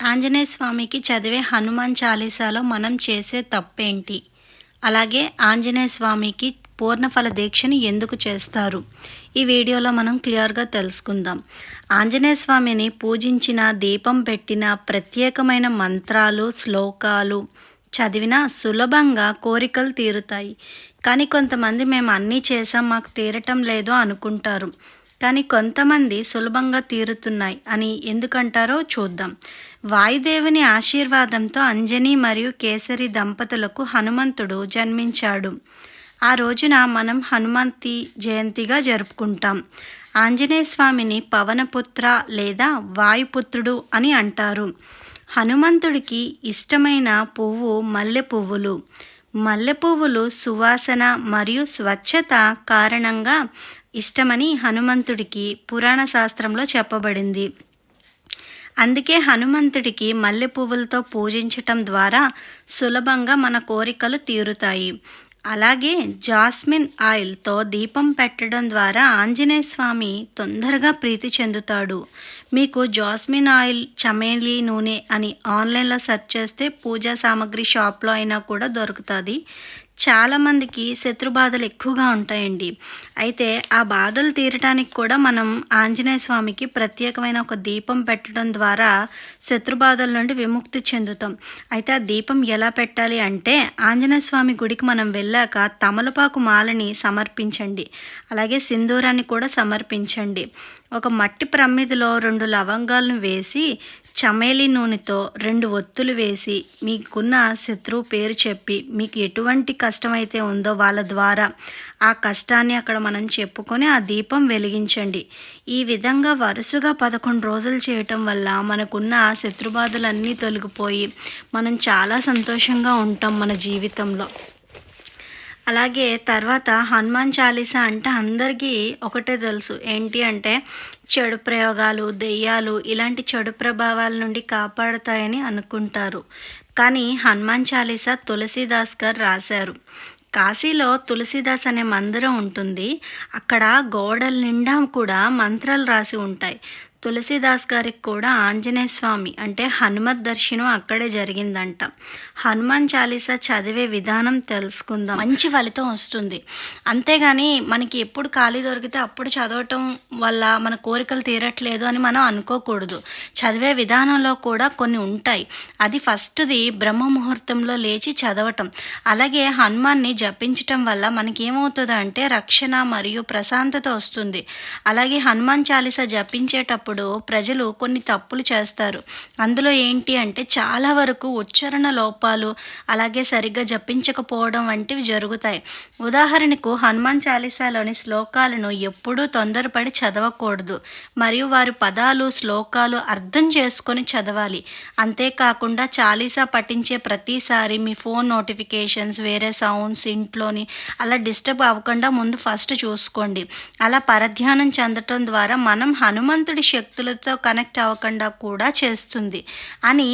ఆంజనేయ స్వామికి చదివే హనుమాన్ చాలీసాలో మనం చేసే తప్పేంటి? అలాగే ఆంజనేయ స్వామికి పూర్ణఫల దీక్షని ఎందుకు చేస్తారు? ఈ వీడియోలో మనం క్లియర్గా తెలుసుకుందాం. ఆంజనేయ స్వామిని పూజించిన దీపం పెట్టిన ప్రత్యేకమైన మంత్రాలు శ్లోకాలు చదివినా సులభంగా కోరికలు తీరుతాయి. కానీ కొంతమంది మేము అన్నీ చేసాం మాకు తీరటం లేదు అనుకుంటారు. కానీ కొంతమంది సులభంగా తీరుతున్నాయి అని ఎందుకంటారో చూద్దాం. వాయుదేవుని ఆశీర్వాదంతో అంజని మరియు కేసరి దంపతులకు హనుమంతుడు జన్మించాడు. ఆ రోజున మనం హనుమంతి జయంతిగా జరుపుకుంటాం. ఆంజనేయ స్వామిని పవనపుత్ర లేదా వాయుపుత్రుడు అని అంటారు. హనుమంతుడికి ఇష్టమైన పువ్వు మల్లె పువ్వులు మల్లె పువ్వులు సువాసన మరియు స్వచ్ఛత కారణంగా ఇష్టమని హనుమంతుడికి పురాణ శాస్త్రంలో చెప్పబడింది. అందుకే హనుమంతుడికి మల్లె పువ్వులతో పూజించటం ద్వారా సులభంగా మన కోరికలు తీరుతాయి. అలాగే జాస్మిన్ ఆయిల్తో దీపం పెట్టడం ద్వారా ఆంజనేయ స్వామి తొందరగా ప్రీతి చెందుతాడు. మీకు జాస్మిన్ ఆయిల్ చమేలి నూనె అని ఆన్లైన్లో సెర్చ్ చేస్తే పూజా సామాగ్రి షాప్లో అయినా కూడా దొరుకుతుంది. చాలామందికి శత్రు బాధలు ఎక్కువగా ఉంటాయండి. అయితే ఆ బాధలు తీరటానికి కూడా మనం ఆంజనేయ స్వామికి ప్రత్యేకమైన ఒక దీపం పెట్టడం ద్వారా శత్రు బాధల నుండి విముక్తి చెందుతాం. అయితే ఆ దీపం ఎలా పెట్టాలి అంటే ఆంజనేయ స్వామి గుడికి మనం వెళ్ళాక తమలపాకు మాలని సమర్పించండి. అలాగే సింధూరాన్ని కూడా సమర్పించండి. ఒక మట్టి ప్రమిదిలో రెండు లవంగాలను వేసి చమేలి నూనెతో రెండు ఒత్తులు వేసి మీకున్న శత్రువు పేరు చెప్పి మీకు ఎటువంటి కష్టమైతే ఉందో వాళ్ళ ద్వారా ఆ కష్టాన్ని అక్కడ మనం చెప్పుకొని ఆ దీపం వెలిగించండి. ఈ విధంగా వరుసగా పదకొండు రోజులు చేయటం వల్ల మనకున్న శత్రుబాధలన్నీ తొలగిపోయి మనం చాలా సంతోషంగా ఉంటాం మన జీవితంలో. అలాగే తర్వాత హనుమాన్ చాలీసా అంటే అందరికీ ఒకటే తెలుసు. ఏంటి అంటే చెడు ప్రయోగాలు దెయ్యాలు ఇలాంటి చెడు ప్రభావాల నుండి కాపాడుతాయని అనుకుంటారు. కానీ హనుమాన్ చాలీసా తులసీదాస్ గారు రాశారు. కాశీలో తులసీదాస్ అనే మందిరం ఉంటుంది. అక్కడ గోడల నిండా కూడా మంత్రాలు రాసి ఉంటాయి. తులసిదాస్ గారికి కూడా ఆంజనేయ స్వామి అంటే హనుమత్ దర్శనం అక్కడే జరిగిందంట. హనుమాన్ చాలీసా చదివే విధానం తెలుసుకుందాం. మంచి ఫలితం వస్తుంది. అంతేగాని మనకి ఎప్పుడు ఖాళీ దొరికితే అప్పుడు చదవటం వల్ల మన కోరికలు తీరట్లేదు అని మనం అనుకోకూడదు. చదివే విధానంలో కూడా కొన్ని ఉంటాయి. అది ఫస్ట్ది బ్రహ్మ ముహూర్తంలో లేచి చదవటం. అలాగే హనుమాన్ని జపించటం వల్ల మనకి ఏమవుతుంది అంటే రక్షణ మరియు ప్రశాంతత వస్తుంది. అలాగే హనుమాన్ చాలీసా జపించేటప్పుడు చేసేటప్పుడు ప్రజలు కొన్ని తప్పులు చేస్తారు. అందులో ఏంటి అంటే చాలా వరకు ఉచ్చారణ లోపాలు అలాగే సరిగ్గా జపించకపోవడం వంటివి జరుగుతాయి. ఉదాహరణకు హనుమాన్ చాలీసాలోని శ్లోకాలను ఎప్పుడూ తొందరపడి చదవకూడదు. మరియు వారి పదాలు శ్లోకాలు అర్థం చేసుకొని చదవాలి. అంతేకాకుండా చాలీసా పఠించే ప్రతిసారి మీ ఫోన్ నోటిఫికేషన్స్ వేరే సౌండ్స్ ఇంట్లోని అలా డిస్టర్బ్ అవ్వకుండా ముందు ఫస్ట్ చూసుకోండి. అలా పరధ్యానం చెందటం ద్వారా మనం హనుమంతుడి శక్తులతో కనెక్ట్ అవ్వకుండా కూడా చేస్తుంది అని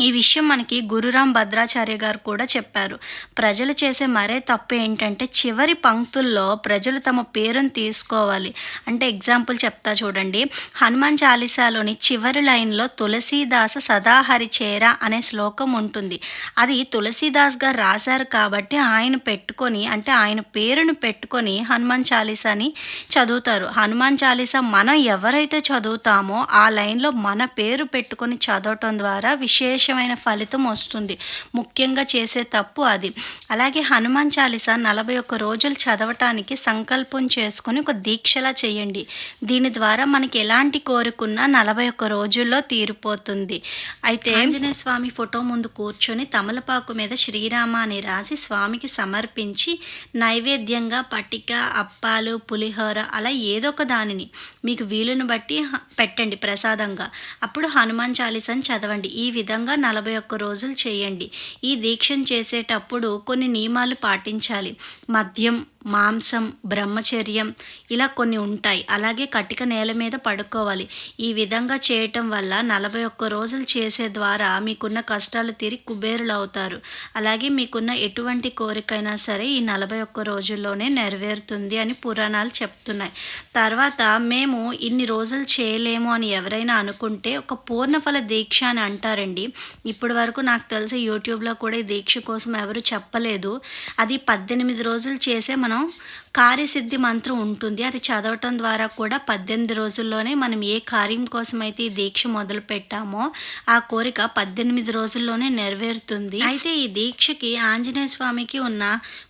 ఈ విషయం మనకి గురురాం భద్రాచార్య గారు కూడా చెప్పారు. ప్రజలు చేసే మరే తప్పు ఏంటంటే చివరి పంక్తుల్లో ప్రజలు తమ పేరును తీసుకోవాలి. అంటే ఎగ్జాంపుల్ చెప్తా చూడండి. హనుమాన్ చాలీసాలోని చివరి లైన్లో తులసీదాస సదాహరి చేర అనే శ్లోకం ఉంటుంది. అది తులసీదాస్ గారు రాశారు కాబట్టి ఆయన పెట్టుకొని అంటే ఆయన పేరును పెట్టుకొని హనుమాన్ చాలీసాని చదువుతారు. హనుమాన్ చాలీసా మనం ఎవరైతే చదువుతామో ఆ లైన్లో మన పేరు పెట్టుకొని చదవటం ద్వారా విశేష విశేషమైన ఫలితం వస్తుంది. ముఖ్యంగా చేసే తప్పు అది. అలాగే హనుమాన్ చాలీస నలభై ఒక్క రోజులు చదవటానికి సంకల్పం చేసుకొని ఒక దీక్షలా చేయండి. దీని ద్వారా మనకి ఎలాంటి కోరుకున్నా నలభై ఒక్క రోజుల్లో తీరిపోతుంది. అయితే ఆంజనేయ స్వామి ఫోటో ముందు కూర్చొని తమలపాకు మీద శ్రీరామ అని రాసి స్వామికి సమర్పించి నైవేద్యంగా పట్టిక అప్పాలు పులిహోర అలా ఏదో ఒక దానిని మీకు వీలును బట్టి పెట్టండి ప్రసాదంగా. అప్పుడు హనుమాన్ చాలీసాని చదవండి. ఈ విధంగా నలభై ఒక్క రోజులు చేయండి. ఈ దీక్షను చేసేటప్పుడు కొన్ని నియమాలు పాటించాలి. మద్యం మాంసం బ్రహ్మచర్యం ఇలా కొన్ని ఉంటాయి. అలాగే కటిక నేల మీద పడుకోవాలి. ఈ విధంగా చేయటం వల్ల నలభై ఒక్క రోజులు చేసే ద్వారా మీకున్న కష్టాలు తీరి కుబేరులు అవుతారు అలాగే మీకున్న ఎటువంటి కోరికైనా సరే ఈ నలభై ఒక్క రోజుల్లోనే నెరవేరుతుంది అని పురాణాలు చెప్తున్నాయి. తర్వాత మేము ఇన్ని రోజులు చేయలేము అని ఎవరైనా అనుకుంటే ఒక పూర్ణఫల దీక్ష అని అంటారండి. ఇప్పటి వరకు నాకు తెలిసి యూట్యూబ్లో కూడా ఈ దీక్ష కోసం ఎవరు చెప్పలేదు. అది పద్దెనిమిది రోజులు చేసే మనం కార్యసిద్ధి మంత్రం ఉంటుంది. అది చదవటం ద్వారా కూడా పద్దెనిమిది రోజుల్లోనే మనం ఏ కార్యం కోసం అయితే ఈ దీక్ష మొదలు పెట్టామో ఆ కోరిక పద్దెనిమిది రోజుల్లోనే నెరవేరుతుంది. అయితే ఈ దీక్షకి ఆంజనేయ స్వామికి ఉన్న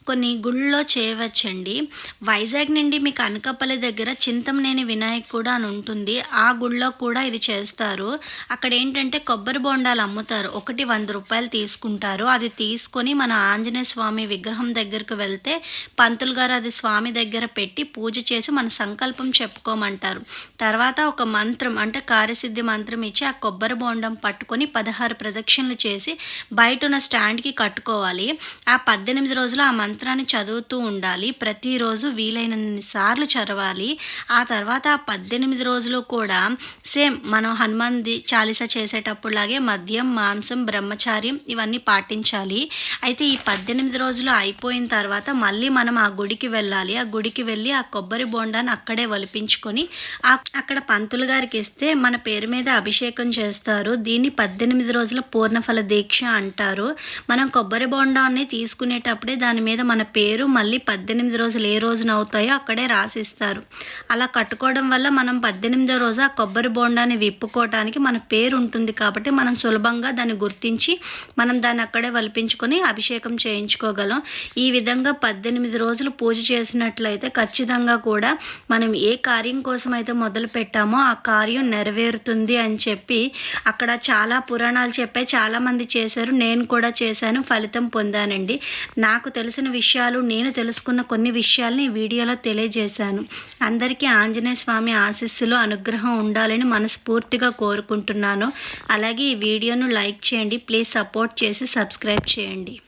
కొన్ని గుళ్ళలో చేయవచ్చండి. వైజాగ్ నుండి మీకు అనకాపల్లి దగ్గర చింతమనేని వినాయకుడు అని ఉంటుంది. ఆ గుళ్ళో కూడా ఇది చేస్తారు. అక్కడ ఏంటంటే కొబ్బరి బొండాలు అమ్ముతారు. ఒకటి వంద రూపాయలు తీసుకుంటారు. అది తీసుకొని మన ఆంజనేయ స్వామి విగ్రహం దగ్గరకు వెళ్తే పంతులు గారు అది స్వామి దగ్గర పెట్టి పూజ చేసి మన సంకల్పం చెప్పుకోమంటారు. తర్వాత ఒక మంత్రం అంటే కార్యసిద్ధి మంత్రం ఇచ్చి ఆ కొబ్బరి బోండం పట్టుకొని పదహారు ప్రదక్షిణలు చేసి బయట ఉన్న స్టాండ్కి కట్టుకోవాలి. ఆ పద్దెనిమిది రోజులు ఆ మంత్రాన్ని చదువుతూ ఉండాలి. ప్రతిరోజు వీలైనన్ని సార్లు చదవాలి. ఆ తర్వాత ఆ పద్దెనిమిది రోజులు కూడా సేమ్ మనం హనుమాన్ చాలీస చేసేటప్పుడు చేసేటప్పుడులాగే మద్యం మాంసం బ్రహ్మచార్యం ఇవన్నీ పాటించాలి. అయితే ఈ పద్దెనిమిది రోజులు అయిపోయిన తర్వాత మళ్ళీ మనం ఆ గుడికి వెళ్ళాలి. ఆ గుడికి వెళ్ళి ఆ కొబ్బరి బోండాన్ని అక్కడే ఒలిపించుకొని ఆ అక్కడ పంతులు గారికి ఇస్తే మన పేరు మీద అభిషేకం చేస్తారు. దీన్ని పద్దెనిమిది రోజుల పూర్ణఫల దీక్ష అంటారు. మనం కొబ్బరి బోండాన్ని తీసుకునేటప్పుడే దాని మీద మన పేరు మళ్ళీ పద్దెనిమిది రోజులు ఏ రోజున అవుతాయో అక్కడే రాసిస్తారు. అలా కట్టుకోవడం వల్ల మనం పద్దెనిమిదో రోజు ఆ కొబ్బరి బోండాన్ని విప్పుకోవటానికి మన పేరు ఉంటుంది కాబట్టి మనం సులభంగా దాన్ని గుర్తించి మనం దాన్ని అక్కడే వలిపించుకొని అభిషేకం చేయించుకోగలం. ఈ విధంగా పద్దెనిమిది రోజులు పూజ చేసినట్లయితే ఖచ్చితంగా కూడా మనం ఏ కార్యం కోసం అయితే మొదలు పెట్టామో ఆ కార్యం నెరవేరుతుంది అని చెప్పి అక్కడ చాలా పురాణాలు చెప్పే చాలామంది చేశారు. నేను కూడా చేశాను. ఫలితం పొందానండి. నాకు తెలిసిన విషయాలు నేను తెలుసుకున్న కొన్ని విషయాల్ని ఈ వీడియోలో తెలియజేశాను. అందరికీ ఆంజనేయ స్వామి ఆశీస్సులు అనుగ్రహం ఉండాలని మనస్ఫూర్తిగా కోరుకుంటున్నాను. అలాగే ఈ వీడియోను లైక్ చేయండి. ప్లీజ్ సపోర్ట్ చేసి సబ్స్క్రైబ్ చేయండి.